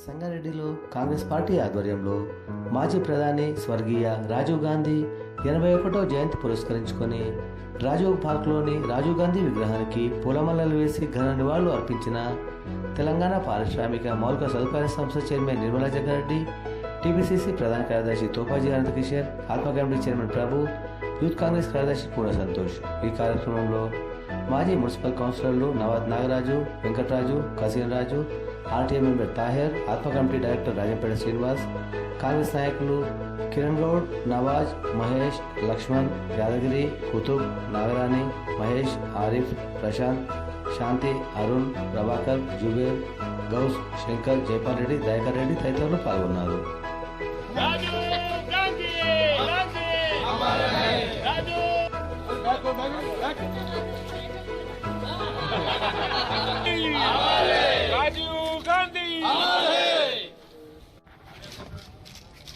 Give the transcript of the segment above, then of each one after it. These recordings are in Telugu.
సంగారెడ్డిలో కాంగ్రెస్ పార్టీ ఆధ్వర్యంలో మాజీ ప్రధాని స్వర్గీయ రాజీవ్ గాంధీ ఎనభై ఒకటో జయంతి పురస్కరించుకొని రాజీవ్ పార్క్లోని రాజీవ్ గాంధీ విగ్రహానికి పూలమాలలు వేసి ఘన నివాళులు అర్పించిన తెలంగాణ పారిశ్రామిక మౌలిక సదుపాయాల సంస్థ చైర్మన్ నిర్మలా జగ్గారెడ్డి టీపీసీసీ ప్రధాన కార్యదర్శి Thopaji Anantha Kishore Atma committee chairman Prabhu youth Congress కార్యదర్శి పూర్ణ సంతోష్. ఈ కార్యక్రమంలో మాజీ మున్సిపల్ కౌన్సిలర్లు Navad Nagaraju Venkataraju కసీన్ Raju RTA member Taher ఆత్మ కమిటీ డైరెక్టర్ రాజంపేట శ్రీనివాస్ కాంగ్రెస్ నాయకులు కిరణ్ గౌడ్ నవాజ్ మహేష్ లక్ష్మణ్ యాదగిరి కుతుబ్ నాగరాణి మహేష్ ఆరిఫ్ ప్రశాంత్ శాంతి అరుణ్ ప్రభాకర్ జుబేర్ గౌస్ శంకర్ జైపాల్ రెడ్డి దయాకర్ రెడ్డి తదితరులు పాల్గొన్నారు రాజు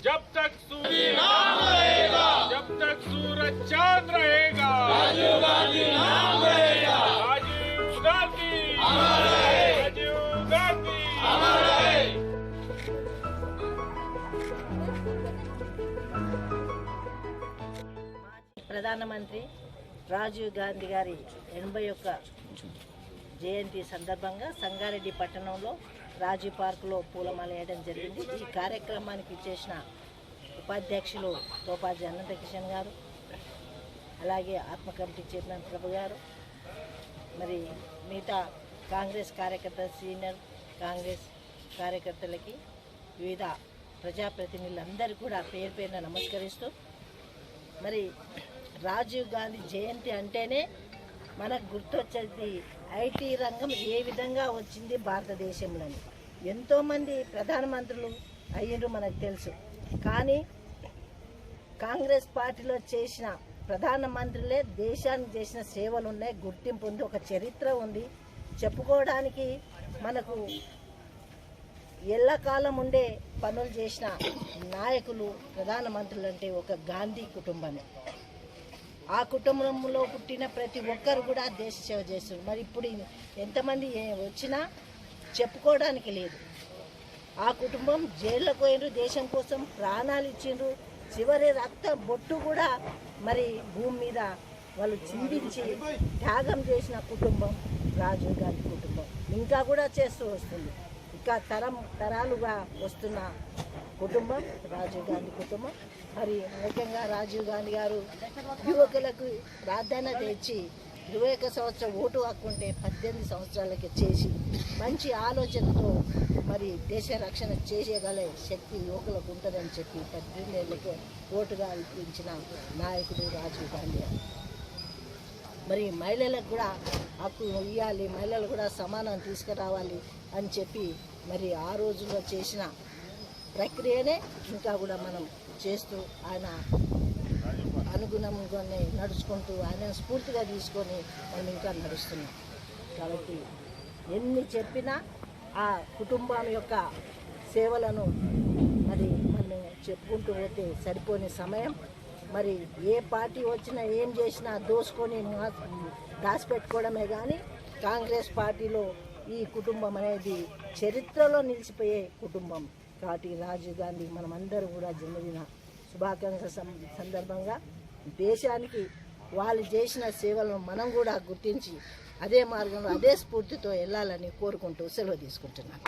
जब तक सूरज जब तक सूरज चांद रहेगा राजीव गांधी नाम रहेगा राजीव गांधी राजीव गांधी ప్రధానమంత్రి రాజీవ్ గాంధీ గారి ఎనభై ఒక్క జయంతి సందర్భంగా సంగారెడ్డి పట్టణంలో రాజీ పార్కులో పూలమాల వేయడం జరిగింది. ఈ కార్యక్రమానికి చేసిన ఉపాధ్యక్షులు తోపాజీ అనంత కిషన్ గారు అలాగే ఆత్మ కమిటీ చైర్మన్ ప్రభు గారు మరి మిగతా కాంగ్రెస్ కార్యకర్త సీనియర్ కాంగ్రెస్ కార్యకర్తలకి వివిధ ప్రజాప్రతినిధులందరూ కూడా పేరు పేరున నమస్కరిస్తూ మరి రాజీవ్ గాంధీ జయంతి అంటేనే మనకు గుర్తొచ్చేది ఐటీ రంగం ఏ విధంగా వచ్చింది భారతదేశంలోని? ఎంతోమంది ప్రధానమంత్రులు అయ్యారు మనకు తెలుసు. కానీ కాంగ్రెస్ పార్టీలో చేసిన ప్రధానమంత్రులే దేశానికి చేసిన సేవలు ఉన్నాయి గుర్తింపు ఉంది ఒక చరిత్ర ఉంది. చెప్పుకోవడానికి మనకు ఎల్లకాలం ఉండే పనులు చేసిన నాయకులు ప్రధానమంత్రులు అంటే ఒక గాంధీ కుటుంబమే. ఆ కుటుంబంలో పుట్టిన ప్రతి ఒక్కరు కూడా దేశ సేవ చేస్తున్నారు. మరి ఇప్పుడు ఎంతమంది వచ్చినా చెప్పుకోవడానికి లేదు. ఆ కుటుంబం జైల్లో పోయినరు దేశం కోసం ప్రాణాలు ఇచ్చిండ్రు. చివరి రక్త బొట్టు కూడా మరి భూమి మీద వాళ్ళు చిందించి త్యాగం చేసిన కుటుంబం రాజీవ్ గాంధీ కుటుంబం. ఇంకా కూడా చేస్తూ వస్తుంది. ఇంకా తరం తరాలుగా వస్తున్న కుటుంబం రాజీవ్ గాంధీ కుటుంబం. మరి ముఖ్యంగా రాజీవ్ గాంధీ గారు యువకులకు ప్రాధాన్యత ఇచ్చి ఇరవై ఒక్క సంవత్సరం ఓటు హక్కుంటే పద్దెనిమిది సంవత్సరాలకి చేసి మంచి ఆలోచనతో మరి దేశ రక్షణ చేసేగల శక్తి యువకులకు ఉంటుందని చెప్పి పద్దెనిమిది ఏళ్ళకి ఓటుగా ఇప్పించిన నాయకుడు రాజీవ్ గాంధీ గారు. మరి మహిళలకు కూడా హక్కు ఇవ్వాలి మహిళలు కూడా సమానం తీసుకురావాలి అని చెప్పి మరి ఆ రోజుల్లో చేసిన ప్రక్రియనే ఇంకా కూడా మనం చేస్తూ ఆయన అనుగుణంగానే నడుచుకుంటూ ఆయన స్ఫూర్తిగా తీసుకొని మనం ఇంకా నడుస్తున్నాం. కాబట్టి ఎన్ని చెప్పినా ఆ కుటుంబం యొక్క సేవలను మరి మనం చెప్పుకుంటూ పోతే సరిపోని సమయం. మరి ఏ పార్టీ వచ్చినా ఏం చేసినా దోసుకొని దాచిపెట్టుకోవడమే కానీ కాంగ్రెస్ పార్టీలో ఈ కుటుంబం అనేది చరిత్రలో నిలిచిపోయే కుటుంబం. కాటి రాజీవ్ గాంధీ మనమందరం కూడా జన్మదిన శుభాకాంక్ష సందర్భంగా దేశానికి వాళ్ళు చేసిన సేవలను మనం కూడా గుర్తించి అదే మార్గంలో అదే స్ఫూర్తితో వెళ్ళాలని కోరుకుంటూ సెలవు తీసుకుంటున్నాను.